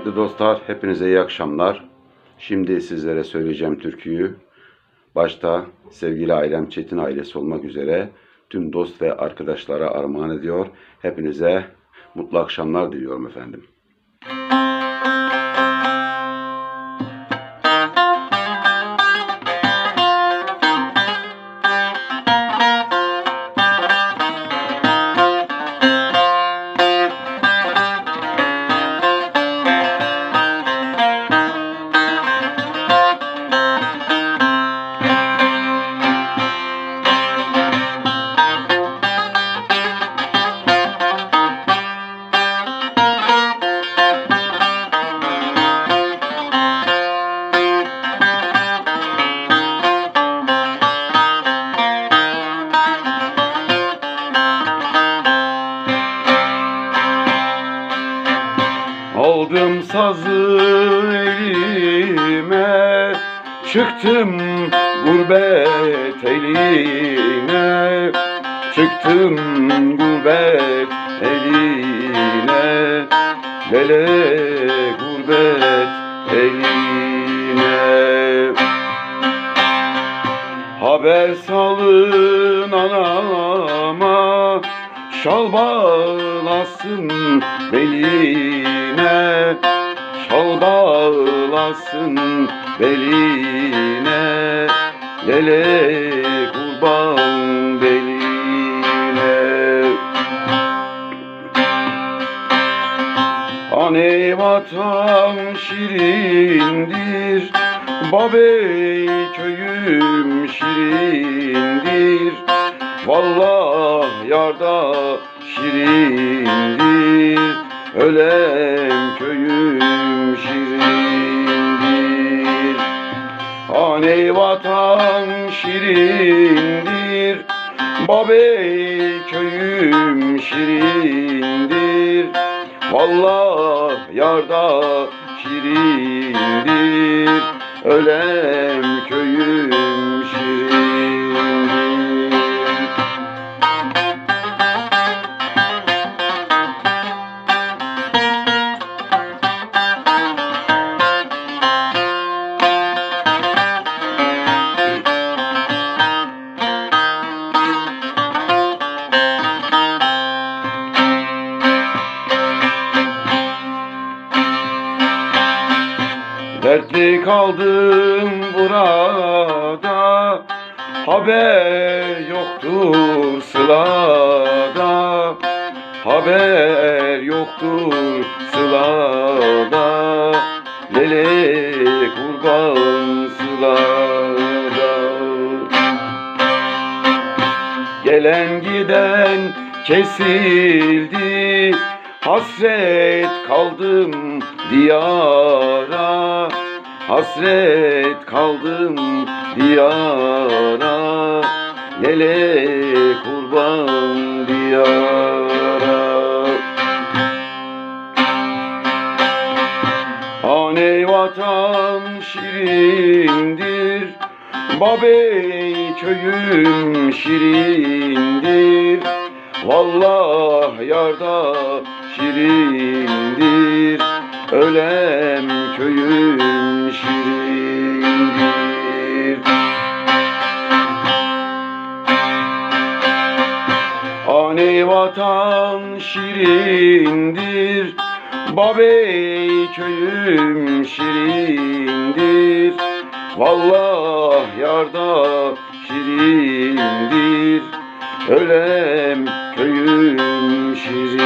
Kıymetli dostlar, hepinize iyi akşamlar. Şimdi sizlere söyleyeceğim türküyü. Başta sevgili ailem Çetin ailesi olmak üzere tüm dost ve arkadaşlara armağan ediyor. Hepinize mutlu akşamlar diliyorum efendim. Aldım sazı elime Çıktım gurbet eline. Çıktım gurbet eline Lele gurbet eline. Haber salın anama Şal bağlasın beline. Şal bağlasın beline. Lele kurban beline. Aney vatan şirindir Babey köyüm şirindir Vallah yarda şirindir Ölem köyüm şirindir. Aney vatan şirindir Babey köyüm şirindir. Vallah yarda şirindir Ölem köyüm Dertli kaldım burada. Haber yoktur sılada Haber yoktur sılada Lele kurban sılada Gelen giden kesildi Hasret kaldım diyara Hasret kaldım diyara. Lele kurban diyara. Aney vatan şirindir Babey köyüm şirindir Vallah yarda şirindir Ölem köyüm şirindir. Aney vatan şirindir Babey köyüm şirindir. Vallah yarda şirindir Ölem köyüm şirindir